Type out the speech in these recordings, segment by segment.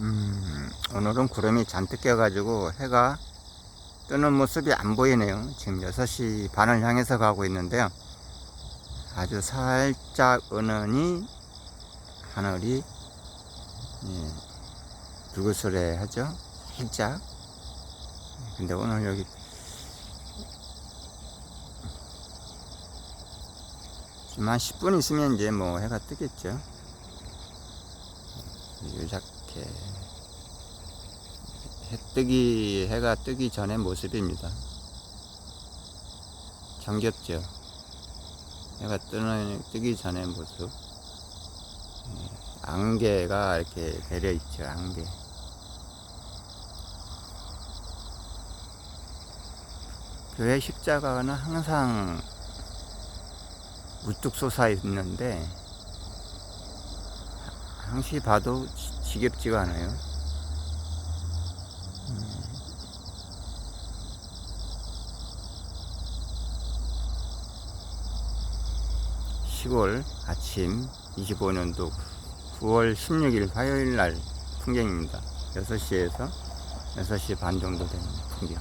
음, 오늘은 구름이 잔뜩 껴가지고 해가 뜨는 모습이 안 보이네요. 지금 6시 반을 향해서 가고 있는데요. 아주 살짝 은은히 하늘이 예, 불그스레 하죠. 살짝. 근데 오늘 여기 한 10분 있으면 이제 뭐 해가 뜨겠죠. 요렇게 해 뜨기 해가 뜨기 전의 모습입니다. 정겹죠. 해가 뜨는 뜨기 전의 모습. 예, 안개가 이렇게 내려 있죠. 안개. 교회 십자가는 항상 우뚝 솟아 있는데 항시 봐도 지- 지겹지가 않아요. 음. 시골 아침 25년도 9월 16일 화요일 날 풍경입니다. 6시에서 6시 반 정도 되는 풍경.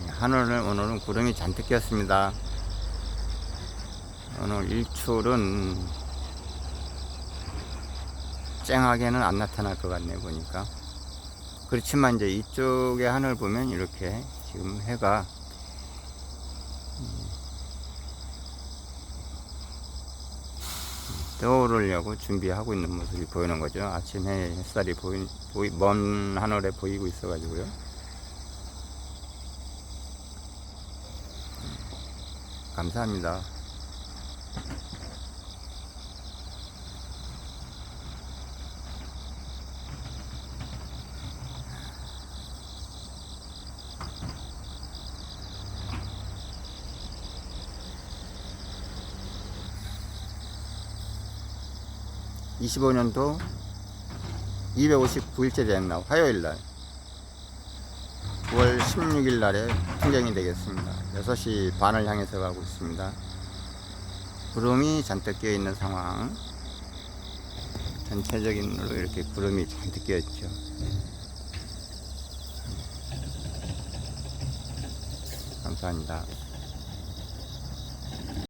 네, 하늘은 오늘은 구름이 잔뜩 꼈습니다. 오늘 일출은 쨍하게는 안 나타날 것 같네 보니까. 그렇지만 이제 이쪽의 하늘 보면 이렇게 지금 해가 음, 떠오르려고 준비하고 있는 모습이 보이는 거죠. 아침 해 햇살이 보이, 보이, 먼 하늘에 보이고 있어 가지고요. 감사합니다 (25년도) 259일째 되는 날 화요일 날 9월 16일 날에 풍경이 되겠습니다. 6시 반을 향해서 가고 있습니다. 구름이 잔뜩 끼어 있는 상황. 전체적인 으로 이렇게 구름이 잔뜩 끼어 있죠. 감사합니다